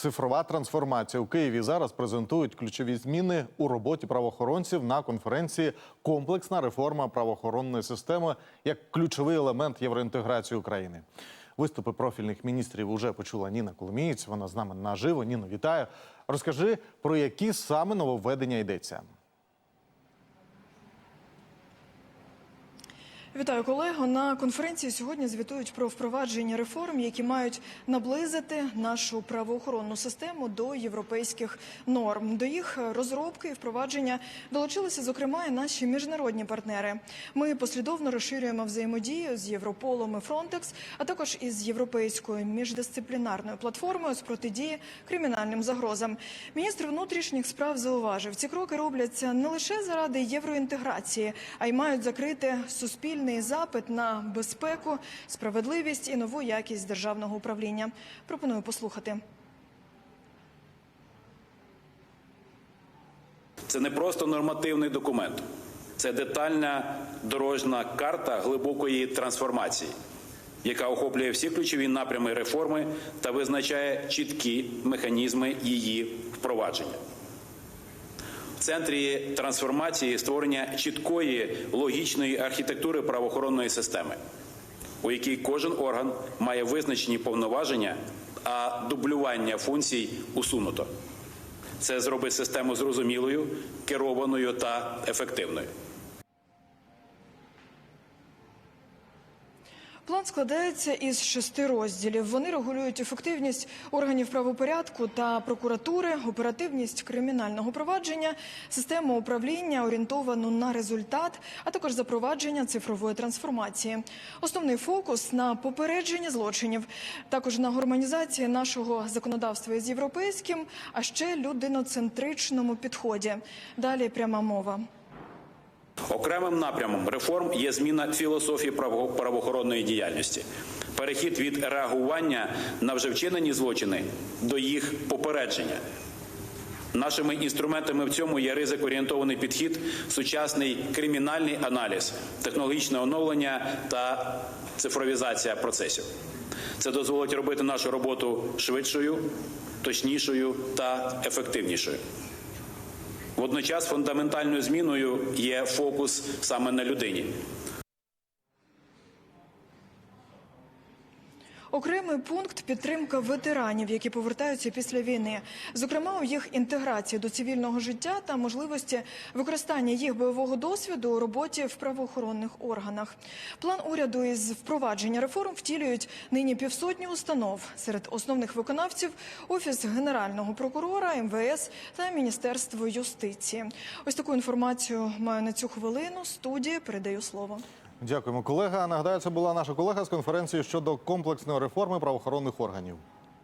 Цифрова трансформація у Києві зараз презентують ключові зміни у роботі правоохоронців на конференції Комплексна реформа правоохоронної системи як ключовий елемент євроінтеграції України. Виступи профільних міністрів уже почула Ніна Коломієць. Вона з нами наживо. Ніно, вітаю. Розкажи про які саме нововведення йдеться. Вітаю колего. На конференції сьогодні звітують про впровадження реформ, які мають наблизити нашу правоохоронну систему до європейських норм. До їх розробки і впровадження долучилися, зокрема, і наші міжнародні партнери. Ми послідовно розширюємо взаємодію з Європолом і Фронтекс, а також із європейською міждисциплінарною платформою з протидії кримінальним загрозам. Міністр внутрішніх справ зауважив, ці кроки робляться не лише заради євроінтеграції, а й мають закрити суспільний запит на безпеку, справедливість і нову якість державного управління. Пропоную послухати. Це не просто нормативний документ, це детальна дорожна карта глибокої трансформації, яка охоплює всі ключові напрями реформи та визначає чіткі механізми її впровадження. Центрі трансформації створення чіткої логічної архітектури правоохоронної системи, у якій кожен орган має визначені повноваження, а дублювання функцій усунуто. Це зробить систему зрозумілою, керованою та ефективною. План складається із шести розділів. Вони регулюють ефективність органів правопорядку та прокуратури, оперативність кримінального провадження, систему управління орієнтовану на результат, а також запровадження цифрової трансформації. Основний фокус на попередження злочинів, також на гармонізації нашого законодавства із європейським, а ще людиноцентричному підході. Далі пряма мова. Окремим напрямом реформ є зміна філософії право- правоохоронної діяльності, перехід від реагування на вже вчинені злочини до їх попередження. Нашими інструментами в цьому є ризик-орієнтований підхід, сучасний кримінальний аналіз, технологічне оновлення та цифровізація процесів. Це дозволить робити нашу роботу швидшою, точнішою та ефективнішою. Водночас фундаментальною зміною є фокус саме на людині. Окремий пункт підтримка ветеранів, які повертаються після війни, зокрема у їх інтеграції до цивільного життя та можливості використання їх бойового досвіду у роботі в правоохоронних органах. План уряду із впровадження реформ втілюють нині півсотні установ. Серед основних виконавців офіс генерального прокурора, МВС та Міністерство юстиції. Ось таку інформацію маю на цю хвилину. Студії передаю слово. Дякуємо, колега. Нагадаю, це була наша колега з конференції щодо комплексної реформи правоохоронних органів.